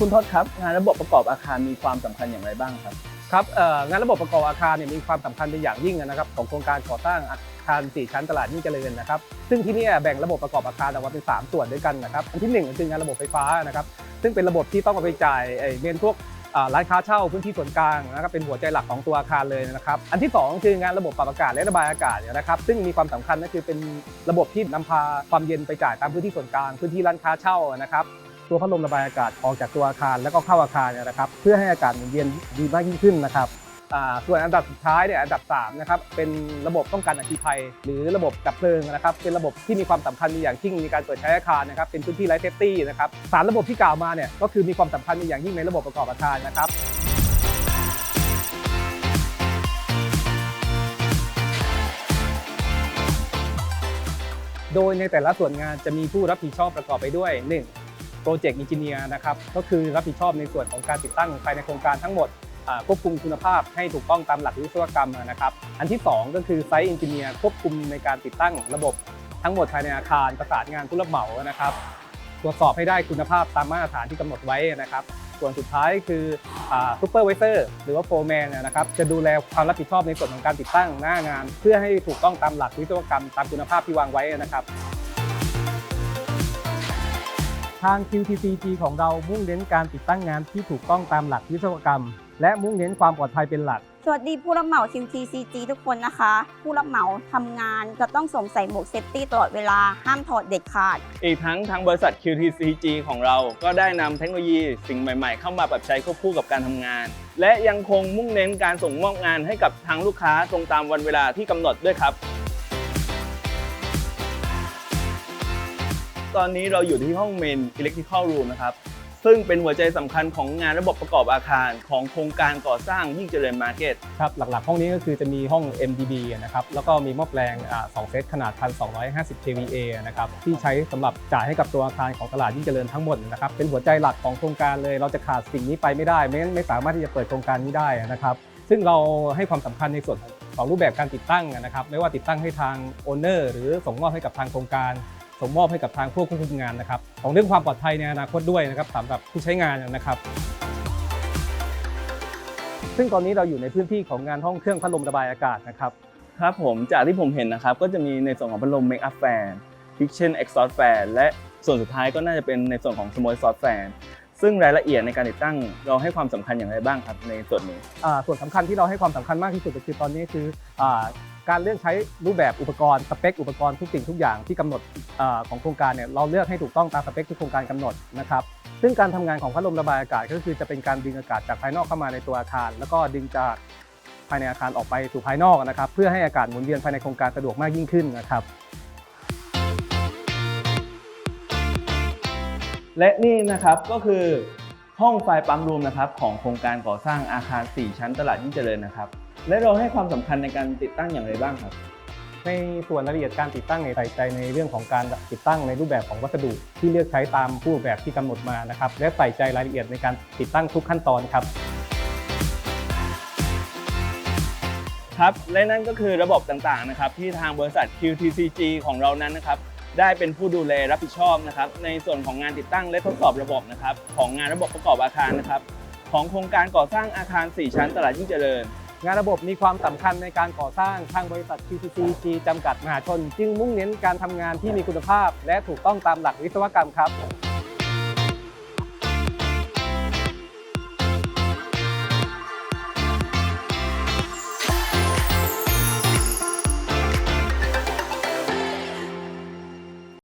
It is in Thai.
คุณทศครับ งานระบบประกอบอาคารมีความสำคัญอย่างไรบ้างครับครับงานระบบประกอบอาคารเนี่ยมีความสำคัญเป็นอย่างยิ่งนะครับของโครงการก่อสร้างอาคาร 4 ชั้นตลาดยิ่งเจริญนะครับซึ่งที่นี่แบ่งระบบประกอบอาคารออกมาเป็น 3 ส่วนด้วยกันนะครับอันที่1คืองานระบบไฟฟ้านะครับซึ่งเป็นระบบที่ต้องเอาไปจ่ายไอ้เมนพวกร้านค้าเช่าพื้นที่ส่วนกลางนะครับเป็นหัวใจหลักของตัวอาคารเลยนะครับอันที่ 2 คืองานระบบปรับอากาศและระบายอากาศนะครับซึ่งมีความสำคัญก็คือเป็นระบบที่นำพาความเย็นไปจ่ายตามพื้นที่ส่วนกลาง พื้นที่ร้านค้าเช่านะครับ ตัวพัดลมระบายอากาศออกจากตัวอาคารแล้วก็เข้าอาคารนะครับ เพื่อให้อากาศหมุนเวียนดีมากยิ่งขึ้นนะครับส่วนอันดับสุดท้ายเนี่ยอันดับ3นะครับเป็นระบบป้องกันอัคคีภัย หรือระบบดับเพลิงนะครับ เป็นระบบที่มีความสำคัญในอย่างยิ่งในการเปิดใช้อาคารนะครับเป็นพื้นที่ไร้เซฟตี้นะครับสามระบบที่กล่าวมาเนี่ยก็คือมีความสำคัญในอย่างยิ่งในระบบประกอบอาคารนะครับโดยในแต่ละส่วนงานจะมีผู้รับผิดชอบประกอบไปด้วย 1. โปรเจกต์ n ิ i เนียร์นะครับก็คือรับผิดชอบในส่วนของการติดตั้งภายในโครงการทั้งหมดควบคุมคุณภาพให้ถูกต้องตามหลักวิศวกรรมนะครับ อันที่ 2 ก็คือไซต์ e อนจิเนียร์ควบคุมในการติดตั้งระบบทั้งหมดภายในอาคารประสานงานผู้รับเหมานะครับ ตรวจสอบให้ได้คุณภาพตามมาตรฐานที่กำหนดไว้นะครับ ส่วนสุดท้ายคือซูเปอร์ไวเซอร์หรือว่าโฟร์แมนนะครับจะดูแลความรับผิดชอบในส่วนของการติดตั้งหน้างาน เพื่อให้ถูกต้องตามหลักวิศวกรรมตามคุณภาพที่วางไว้นะครับ ทาง QTCG ของเรามุ่งเน้นการติดตั้งงานที่ถูกต้องตามหลักวิศวกรรม และมุ่งเน้นความปลอดภัยเป็นหลัก สวัสดีผู้รับเหมา QTCG ทุกคนนะคะ ผู้รับเหมาทำงานจะต้องสวมใส่หมวกเซฟตี้ตลอดเวลาห้ามถอดเด็ดขาด อีกทั้งทางบริษัท QTCG ของเรา ก็ได้นำเทคโนโลยีสิ่งใหม่ ๆ เข้ามาปรับใช้ควบคู่กับการทำงาน และยังคงมุ่งเน้นการส่งมอบงานให้กับทางลูกค้าตรงตามวันเวลาที่กำหนดด้วยครับ ตอนนี้เราอยู่ที่ห้องเมน Electrical Room นะครับ ซึ่งเป็นหัวใจสำคัญของงานระบบประกอบอาคารของโครงการก่อสร้างยิ่งเจริญมาร์เก็ต ครับ หลักๆ ห้องนี้ก็คือจะมีห้อง MDB นะครับ แล้วก็มีหม้อแปลงอ่าสองเซตขนาด 1,250 kVA นะครับ ที่ใช้สำหรับจ่ายให้กับตัวอาคารของตลาดยิ่งเจริญทั้งหมดนะครับ เป็นหัวใจหลักของโครงการเลย เราจะขาดสิ่งนี้ไปไม่ได้ ไม่งั้นไม่สามารถที่จะเปิดโครงการนี้ได้นะครับ ซึ่งเราให้ความสำคัญในส่วนของรูปแบบการติดตั้งนะครับ ไม่ว่าติดตั้งให้ทางโอนเนอร์หรือส่งมอบให้กับทางโครงการ ส่งมอบให้กับทางผู้ควบคุมงานนะครับของเรื่องความปลอดภัยในอนาคตด้วยนะครับสำหรับผู้ใช้งานนะครับซึ่งตอนนี้เราอยู่ในพื้นที่ของงานห้องเครื่องพัดลมระบายอากาศนะครับครับผมจากที่ผมเห็นนะครับก็จะมีในส่วนของพัดลม Make Up Fan Kitchen Exhaust Fan และส่วนสุดท้ายก็น่าจะเป็นในส่วนของ Small Exhaust Fan ซึ่งรายละเอียดในการติดตั้งเราให้ความสำคัญอย่างไรบ้างครับในส่วนนี้อ่าส่วนสำคัญที่เราให้ความสำคัญมากที่สุดก็คือตอนนี้คืออา การเลือกใช้รูปแบบอุปกรณ์สเปคอุปกรณ์ทุกสิ่งทุกอย่างที่กำหนดอของโครงการเนี่ยเราเลือกให้ถูกต้องตามสเปคที่โครงการกำหนดนะครับซึ่งการทำงานของพัดลมระบายอากาศก็คือจะเป็นการดึงอากาศจากภายนอกเข้ามาในตัวอาคาร แล้วก็ดึงจากภายในอาคารออกไปสู่ภายนอกนะครับ เพื่อให้อากาศหมุนเวียนภายในโครงการสะดวกมากยิ่งขึ้นนะครับ และนี่นะครับก็คือห้องไฟปั๊มรูมนะครับของโครงการก่อสร้างอาคาร 4 ชั้นตลาดยิ่งเจริญนะครับ และเราให้ความสำคัญในการติดตั้งอย่างไรบ้างครับ ในส่วนรายละเอียดการติดตั้งในยใส่ใจในเรื่องของการติดตั้งในรูปแบบของวัสดุ ที่เลือกใช้ตามผู้ออกแบบที่กำหนดมานะครับ และใส่ใจรายละเอียดในการติดตั้งทุกขั้นตอนครับ ครับและนั่นก็คือระบบต่างๆนะครับที่ทางบริษัท QTCG ของเรานั้นนะครับได้เป็นผู้ดูแลรับผิดชอบนะครับในส่วนของงานติดตั้งและทดสอบระบบนะครับของงานระบบประกอบอาคารนะครับของโครงการก่อสร้างอาคาร 4 ชั้นตลาดยิ่งเจริญ งานระบบมีความสำคัญในการก่อสร้างทางบริษัท QTCG จำกัดมหาชน จึงมุ่งเน้นการทำงานที่มีคุณภาพ และถูกต้องตามหลักวิศวกรรมครับ